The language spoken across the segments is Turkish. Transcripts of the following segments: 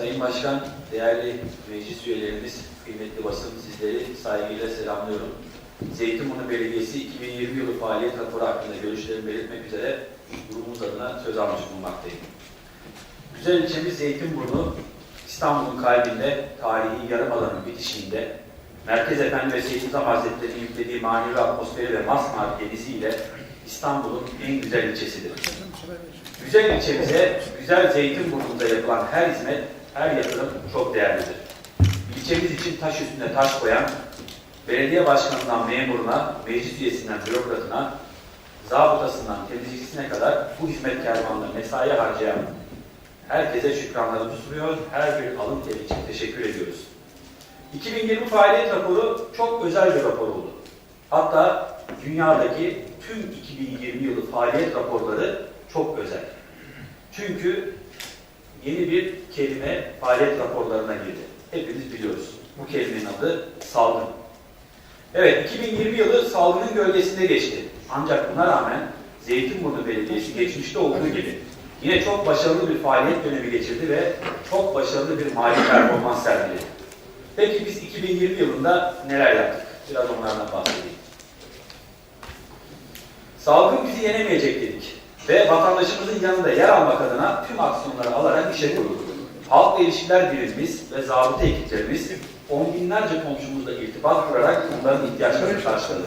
Sayın Başkan, değerli meclis üyelerimiz, kıymetli basın sizleri saygıyla selamlıyorum. Zeytinburnu Belediyesi 2020 yılı faaliyet raporu hakkında görüşlerimi belirtmek üzere grubumuz adına söz almış bulunmaktayım. Güzel ilçemiz Zeytinburnu, İstanbul'un kalbinde, tarihi yarımadanın bitişiğinde, Merkez Efendi ve Seyyid Nizam Hazretleri'nin yüklediği manevi atmosferi ve masmavi deniziyle İstanbul'un en güzel ilçesidir. Güzel ilçemize, güzel Zeytinburnu'nda yapılan her hizmet, her yatırım çok değerlidir. İlçemiz için taş üstüne taş koyan, belediye başkanından memuruna, meclis üyesinden bürokratına, zabıtasından temizlikçisine kadar bu hizmet kervanında mesai harcayan herkese şükranlarımızı sunuyor, her bir alın teri için teşekkür ediyoruz. 2020 faaliyet raporu çok özel bir rapor oldu. Hatta dünyadaki tüm 2020 yılı faaliyet raporları çok özel. Çünkü yeni bir kelime faaliyet raporlarına girdi. Hepimiz biliyoruz. Bu kelimenin adı salgın. Evet, 2020 yılı salgının gölgesinde geçti. Ancak buna rağmen Zeytinburnu Belediyesi geçmişte olduğu gibi yine çok başarılı bir faaliyet dönemi geçirdi ve çok başarılı bir mali performans sergiledi. Peki biz 2020 yılında neler yaptık? Biraz onlardan bahsedeyim. Salgın bizi yenemeyecek dedik ve vatandaşımızın yanında yer almak adına tüm aksiyonları alarak işe koyulduk. Halkla ilişkiler birimimiz ve zabıta ekiplerimiz on binlerce komşumuzla irtibat kurarak onların ihtiyaçlarını karşıladı.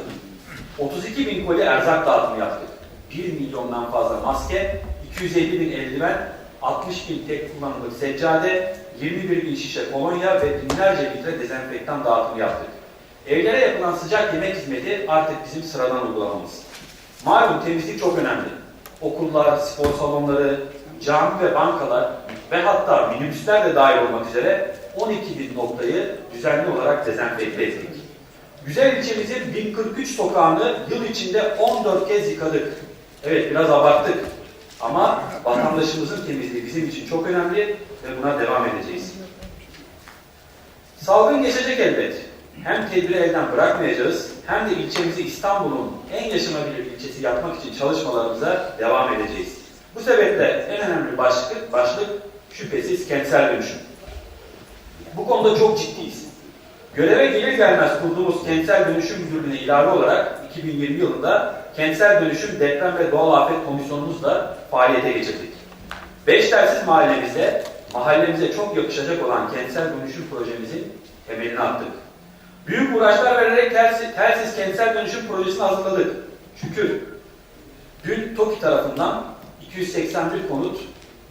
32 bin koli erzak dağıtımı yaptık. 1 milyondan fazla maske, 250 bin eldiven, 60 bin tek kullanımlık seccade, 21 bin şişe kolonya ve binlerce litre dezenfektan dağıtımı yaptık. Evlere yapılan sıcak yemek hizmeti artık bizim sıradan uygulamamız. Malum temizlik çok önemli. Okullar, spor salonları, cami ve bankalar ve hatta minibüsler de dahil olmak üzere 12 bin noktayı düzenli olarak dezenfekte ettik. Güzel ilçemizin 1043 sokağını yıl içinde 14 kez yıkadık. Evet biraz abarttık. Ama vatandaşımızın temizliği bizim için çok önemli ve buna devam edeceğiz. Salgın geçecek elbet. Hem tedbiri elden bırakmayacağız, hem de ilçemizi İstanbul'un en yaşanabilir ilçesi yapmak için çalışmalarımıza devam edeceğiz. Bu sebeple en önemli başlık, başlık şüphesiz kentsel dönüşüm. Bu konuda çok ciddiyiz. Göreve gelir gelmez kurduğumuz Kentsel Dönüşüm Müdürlüğü'ne ilave olarak 2020 yılında Kentsel Dönüşüm Deprem ve Doğal Afet Komisyonumuzla faaliyete geçirdik. Beş telsiz mahallemizde mahallemize çok yakışacak olan kentsel dönüşüm projemizin temelini attık. Büyük uğraşlar vererek telsiz, telsiz kentsel dönüşüm projesini hazırladık. Şükür. Dün TOKİ tarafından 281 konut,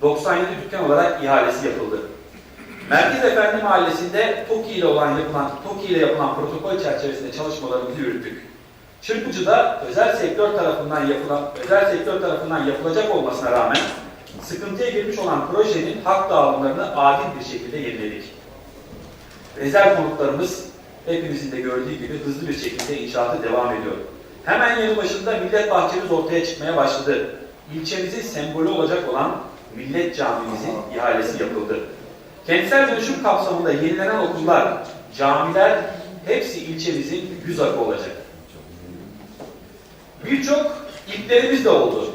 97 dükkan olarak ihalesi yapıldı. Merkez Efendi Mahallesi'nde TOKİ ile olan yapılan TOKİ ile yapılan protokol çerçevesinde çalışmalarımızı yürüttük. Çırpıcı'da özel sektör tarafından yapılan özel sektör tarafından yapılacak olmasına rağmen sıkıntıya girmiş olan projenin hak dağılımlarını adil bir şekilde yeniledik. Rezerv konutlarımız hepimizin de gördüğü gibi hızlı bir şekilde inşaatı devam ediyor. Hemen yanı başında millet bahçemiz ortaya çıkmaya başladı. İlçemizin sembolü olacak olan Millet Camimizin ihalesi yapıldı. Kentsel dönüşüm kapsamında yenilenen okullar, camiler hepsi ilçemizin yüz akı olacak. Birçok ilklerimiz de oldu.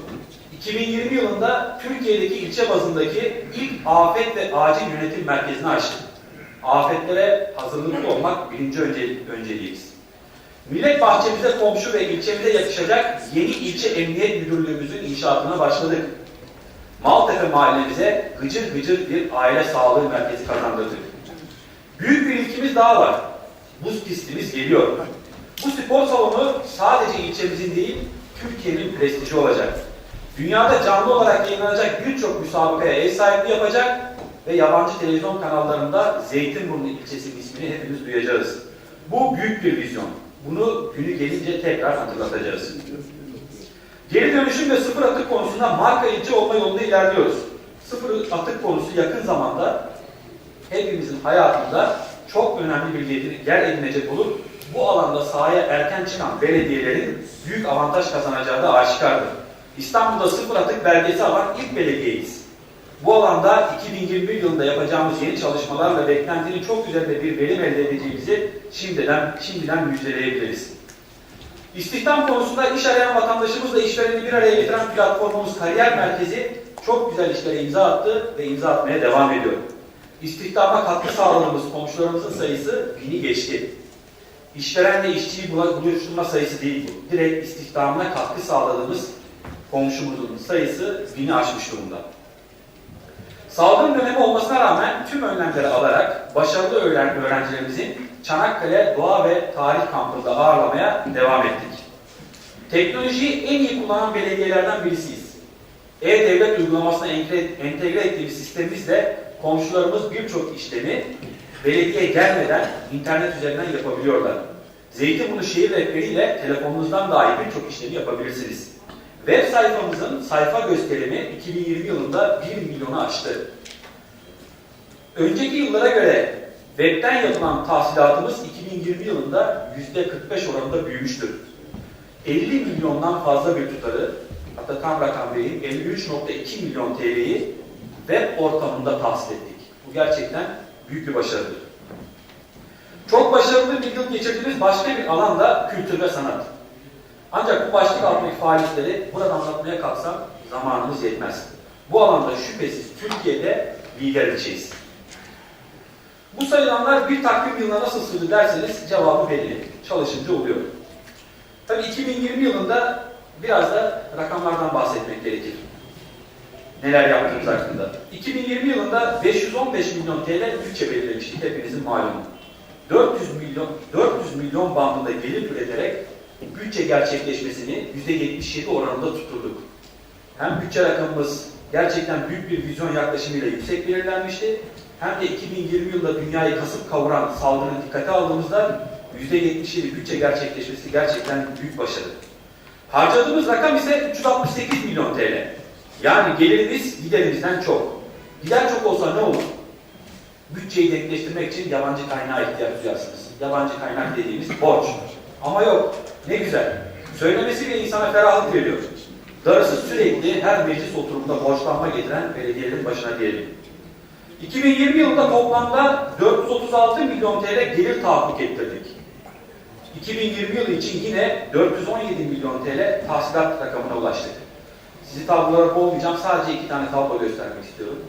2020 yılında Türkiye'deki ilçe bazındaki ilk afet ve acil yönetim merkezini açtık. Afetlere hazırlıklı olmak birinci öncelik, önceliğimiz. Millet bahçemize komşu ve ilçemize yakışacak yeni ilçe emniyet müdürlüğümüzün inşaatına başladık. Maltepe mahallemize gıcır gıcır bir aile sağlığı merkezi kazandırdık. Büyük bir ilkimiz daha var. Buz pistimiz geliyor. Bu spor salonu sadece ilçemizin değil, Türkiye'nin prestiji olacak. Dünyada canlı olarak yayınlanacak birçok müsabakaya ev sahipliği yapacak ve yabancı televizyon kanallarında Zeytinburnu ilçesinin ismini hepimiz duyacağız. Bu büyük bir vizyon. Bunu günü gelince tekrar hatırlatacağız. Geri dönüşüm ve sıfır atık konusunda marka ilçe olma yolunda ilerliyoruz. Sıfır atık konusu yakın zamanda hepimizin hayatında çok önemli bir yer edinecek olur. Bu alanda sahaya erken çıkan belediyelerin büyük avantaj kazanacağı da aşikardır. İstanbul'da sıfır atık belgesi alan ilk belediyeyiz. Bu alanda 2021 yılında yapacağımız yeni çalışmalarla beklentinin çok üzerinde bir verim elde edeceğimizi şimdiden şimdiden müjdeleyebiliriz. İstihdam konusunda iş arayan vatandaşımızla işvereni bir araya getiren platformumuz Kariyer Merkezi çok güzel işlere imza attı ve imza atmaya devam ediyor. İstihdama katkı sağladığımız komşularımızın sayısı bini geçti. İşverenle işçiyi buluşturma sayısı değil bu. Direkt istihdamına katkı sağladığımız komşumuzun sayısı bini aşmış durumda. Salgın dönemi olmasına rağmen tüm önlemleri alarak başarılı öğren öğrencilerimizin Çanakkale Doğa ve Tarih Kampı'nda ağırlamaya devam ettik. Teknolojiyi en iyi kullanan belediyelerden birisiyiz. E-Devlet uygulamasına entegre, ettiğimiz sistemimizle komşularımız birçok işlemi belediye gelmeden internet üzerinden yapabiliyorlar. Zeytinburnu şehir rehberiyle telefonunuzdan dahi birçok işlemi yapabilirsiniz. Web sayfamızın sayfa gösterimi 2020 yılında 1 milyonu aştı. Önceki yıllara göre webten yapılan tahsilatımız 2020 yılında %45 oranında büyümüştür. 50 milyondan fazla bir tutarı, hatta tam rakam vereyim, 53.2 milyon TL'yi web ortamında tahsil ettik. Bu gerçekten büyük bir başarıdır. Çok başarılı bir yıl geçirdiğimiz başka bir alan da kültür ve sanat. Ancak bu başlık altındaki faaliyetleri burada anlatmaya kalksam zamanımız yetmez. Bu alanda şüphesiz Türkiye'de lider ilçeyiz. Bu sayılanlar bir takvim yılına nasıl sığdı derseniz cevabı belli. Çalışınca oluyor. Tabii 2020 yılında biraz da rakamlardan bahsetmek gerekir. Neler yaptığımız hakkında. 2020 yılında 515 milyon TL bütçe belirlemiştik hepinizin malumu. 400 milyon 400 milyon bandında gelir üreterek bütçe gerçekleşmesini %77 oranında tutturduk. Hem bütçe rakamımız gerçekten büyük bir vizyon yaklaşımıyla yüksek belirlenmişti. Hem de 2020 yılında dünyayı kasıp kavuran salgını dikkate aldığımızda %77 bütçe gerçekleşmesi gerçekten büyük başarı. Harcadığımız rakam ise 368 milyon TL. Yani gelirimiz giderimizden çok. Gider çok olsa ne olur? Bütçeyi denkleştirmek için yabancı kaynağa ihtiyaç duyarsınız. Yabancı kaynak dediğimiz borç. Ama yok. Ne güzel. Söylemesi bile insana ferahlık veriyor. Darısı sürekli her meclis oturumunda borçlanma getiren belediyelerin başına diyelim. 2020 yılında toplamda 436 milyon TL gelir tahakkuk ettirdik. 2020 yılı için yine 417 milyon TL tahsilat rakamına ulaştık. Sizi tablolara boğmayacağım. Sadece iki tane tablo göstermek istiyorum.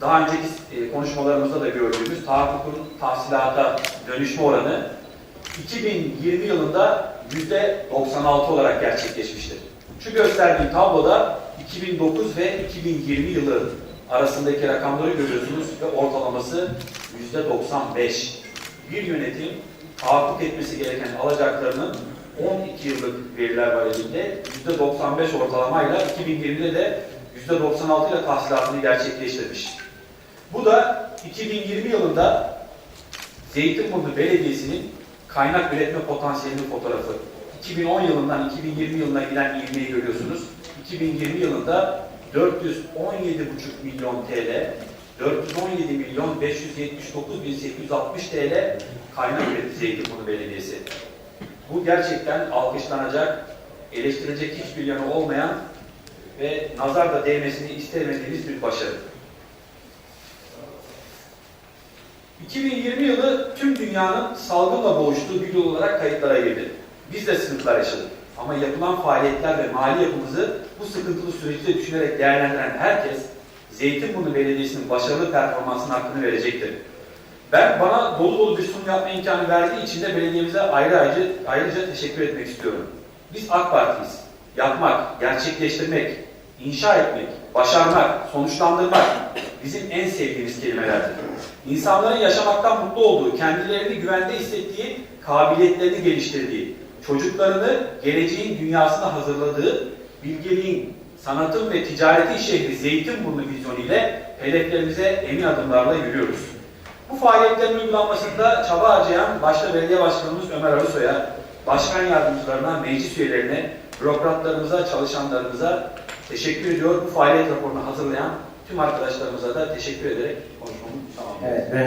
Daha önceki e, konuşmalarımızda da gördüğümüz tahakkukun tahsilata dönüşme oranı 2020 yılında %96 olarak gerçekleşmiştir. Şu gösterdiğim tabloda 2009 ve 2020 yılı arasındaki rakamları görüyorsunuz ve ortalaması %95. Bir yönetim tahakkuk etmesi gereken alacaklarının 12 yıllık veriler var elinde. %95 ortalamayla 2020'de de %96 ile tahsilatını gerçekleştirmiş. Bu da 2020 yılında Zeytinburnu Belediyesi'nin kaynak üretme potansiyelinin fotoğrafı. 2010 yılından 2020 yılına giden ivmeyi görüyorsunuz. 2020 yılında 417,5 milyon TL, 417 milyon 579 bin 860 TL kaynak üretti Zeytinburnu Belediyesi. Bu gerçekten alkışlanacak, eleştirilecek hiçbir yanı olmayan ve nazar da değmesini istemediğimiz bir başarı. 2020 yılı tüm dünyanın salgınla boğuştuğu bir yıl olarak kayıtlara girdi. Biz de sıkıntılar yaşadık. Ama yapılan faaliyetler ve mali yapımızı bu sıkıntılı süreçte düşünerek değerlendiren herkes Zeytinburnu Belediyesi'nin başarılı performansının hakkını verecektir. Ben bana dolu dolu bir sunum yapma imkanı verdiği için de belediyemize ayrı ayrı ayrıca teşekkür etmek istiyorum. Biz AK Parti'yiz. Yapmak, gerçekleştirmek, inşa etmek, başarmak, sonuçlandırmak bizim en sevdiğimiz kelimelerdir. İnsanların yaşamaktan mutlu olduğu, kendilerini güvende hissettiği, kabiliyetlerini geliştirdiği, çocuklarını geleceğin dünyasına hazırladığı, bilgeliğin, sanatın ve ticaretin şehri Zeytinburnu vizyonu ile hedeflerimize emin adımlarla yürüyoruz. Bu faaliyetlerin uygulanmasında çaba harcayan başta belediye başkanımız Ömer Arısoy'a, başkan yardımcılarına, meclis üyelerine, bürokratlarımıza, çalışanlarımıza teşekkür ediyor. Bu faaliyet raporunu hazırlayan tüm arkadaşlarımıza da teşekkür ederek konuşmamı tamamlıyorum. Evet, ben